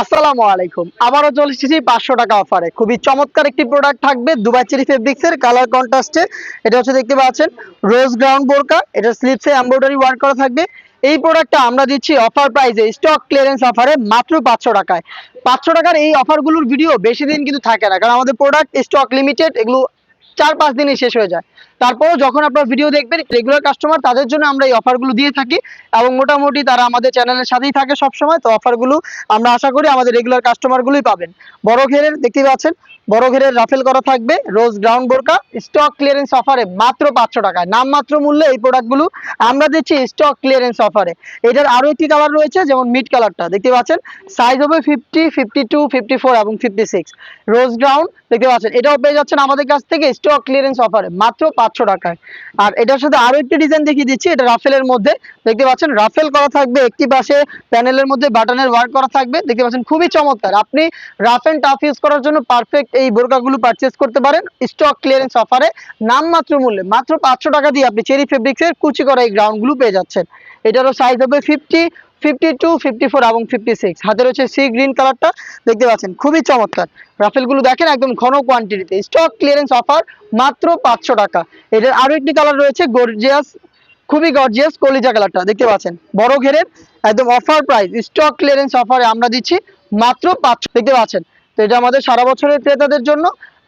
আসসালামু আলাইকুম। আবারও চলে এসেছি পাঁচশো টাকা অফারে। খুবই চমৎকার একটি প্রোডাক্ট থাকবে দুবাই চেরি ফেব্রিক্স এর কালার কন্ট্রাস্টে এটা হচ্ছে দেখতে পাচ্ছেন রোজ গ্রাউন্ড বোরকা। এটা স্লিপসে এমব্রয়ডারি ওয়ার্ক করা থাকবে। এই প্রোডাক্টটা আমরা দিচ্ছি অফার প্রাইসে স্টক ক্লিয়ারেন্স অফারে মাত্র পাঁচশো টাকায়। পাঁচশো টাকার এই অফারগুলোর ভিডিও বেশি দিন কিন্তু থাকে না, কারণ আমাদের প্রোডাক্ট স্টক লিমিটেড এগুলো চার পাঁচ দিনই শেষ হয়ে যায়। তারপরেও যখন আপনার ভিডিও দেখবেন রেগুলার কাস্টমার তাদের জন্য আমরা এই অফারগুলো দিয়ে থাকি এবং মোটামুটি তারা আমাদের চ্যানেলের সাথেই থাকে সব সময় তো অফারগুলো আমরা আশা করি আমাদের রেগুলার কাস্টমারগুলোই পাবেন। বড় ঘেরের দেখতে পাচ্ছেন, বড় ঘেরের রাফেল করা থাকবে। রোজ গ্রাউন্ড বোরকা স্টক ক্লিয়ারেন্স অফারে মাত্র পাঁচশো টাকায়। নামমাত্র মূল্যে এই প্রোডাক্টগুলো আমরা দিচ্ছি স্টক ক্লিয়ারেন্স অফারে এটার আরও একটি কালার রয়েছে, যেমন মিড কালারটা দেখতে পাচ্ছেন সাইজ হবে fifty fifty two fifty four এবং ফিফটি সিক্স রোজ গ্রাউন্ড দেখতে পাচ্ছেন, এটাও পেয়ে যাচ্ছেন আমাদের কাছ থেকে স্টক ক্লিয়ারেন্স অফারে মাত্র পাঁচশো টাকায়। আর এটার সাথে আরও একটি ডিজাইন দেখিয়ে দিচ্ছি, এটা রাফেলের মধ্যে। দেখতে পাচ্ছেন, রাফেল করা থাকবে একটি পাশে, প্যানেলের মধ্যে বাটনের ওয়ার্ক করা থাকবে। দেখতে পাচ্ছেন, খুবই চমৎকার। আপনি রাফ এন্ড টাফ ইউজ করার জন্য পারফেক্ট এই বোরকাগুলো পারচেস করতে পারেন স্টক ক্লিয়ারেন্স অফারে নামমাত্র মূল্যে, মাত্র পাঁচশো টাকা দিয়ে আপনি চেরি ফেব্রিক্সের কুচি করা এই গ্রাউন্ডগুলো পেয়ে যাচ্ছেন। এটারও সাইজ হবে fifty fifty two fifty four এবং ফিফটি সিক্স হাতে রয়েছে সি গ্রিন কালারটা দেখতে পাচ্ছেন, খুবই চমৎকার। রাফেলগুলো দেখেন, একদম ঘন কোয়ান্টিটিতে স্টক ক্লিয়ারেন্স অফার মাত্র পাঁচশো টাকা। এটার আরও একটি কালার রয়েছে গর্জিয়াস খুবই গর্জিয়াস কলিজা কালারটা দেখতে পাচ্ছেন, বড় ঘেরের, একদম অফার প্রাইস স্টক ক্লিয়ারেন্স অফারে আমরা দিচ্ছি মাত্র পাঁচশো। দেখতে পাচ্ছেন, তো এটা আমাদের সারা বছরের ক্রেতাদের জন্য।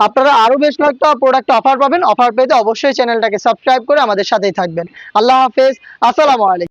আপনারা আরও বেশ কয়েকটা প্রোডাক্ট অফার পাবেন। অফার পেতে অবশ্যই চ্যানেলটাকে সাবস্ক্রাইব করে আমাদের সাথেই থাকবেন। আল্লাহ হাফেজ, আসসালামু আলাইকুম।